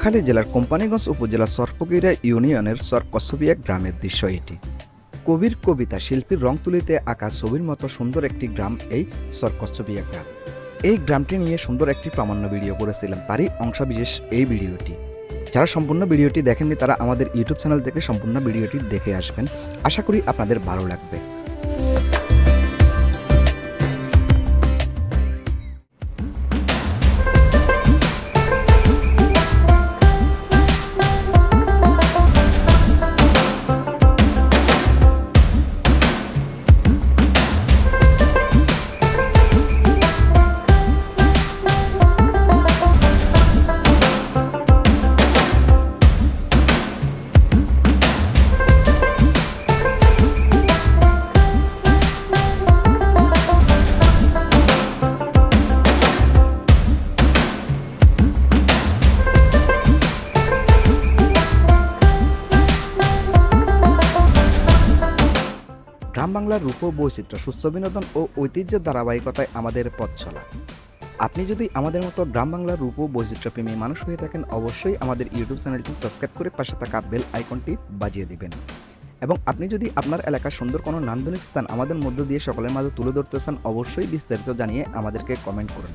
নোয়াখালী জেলার কোম্পানিগঞ্জ উপজেলার সরপগিরা ইউনিয়নের সর কসবিয়া গ্রামের দৃশ্য এটি। কবির কবিতা শিল্পীর রং তুলিতে আঁকা ছবির মতো সুন্দর একটি গ্রাম এই সর কসবিয়া গ্রাম। এই গ্রামটি নিয়ে সুন্দর একটি প্রামাণ্য ভিডিও করেছিলাম, তারই অংশবিশেষ এই ভিডিওটি। যারা সম্পূর্ণ ভিডিওটি দেখেননি, তারা আমাদের ইউটিউব চ্যানেল থেকে সম্পূর্ণ ভিডিওটি দেখে আসবেন। আশা করি আপনাদের ভালো লাগবে। গ্রাম বাংলার রূপ বৈচিত্র্য, সুস্থ বিনোদন ও ঐতিহ্যের ধারাবাহিকতায় আমাদের পথ চলা। আপনি যদি আমাদের মতো গ্রাম বাংলার রূপ বৈচিত্র্যপ্রেমী মানুষ হয়ে থাকেন, অবশ্যই আমাদের ইউটিউব চ্যানেলটি সাবস্ক্রাইব করে পাশে থাকা বেল আইকনটি বাজিয়ে দিবেন। এবং আপনি যদি আপনার এলাকার সুন্দর কোনো নান্দনিক স্থান আমাদের মধ্য দিয়ে সকলের মাঝে তুলে ধরতে চান, অবশ্যই বিস্তারিত জানিয়ে আমাদেরকে কমেন্ট করুন।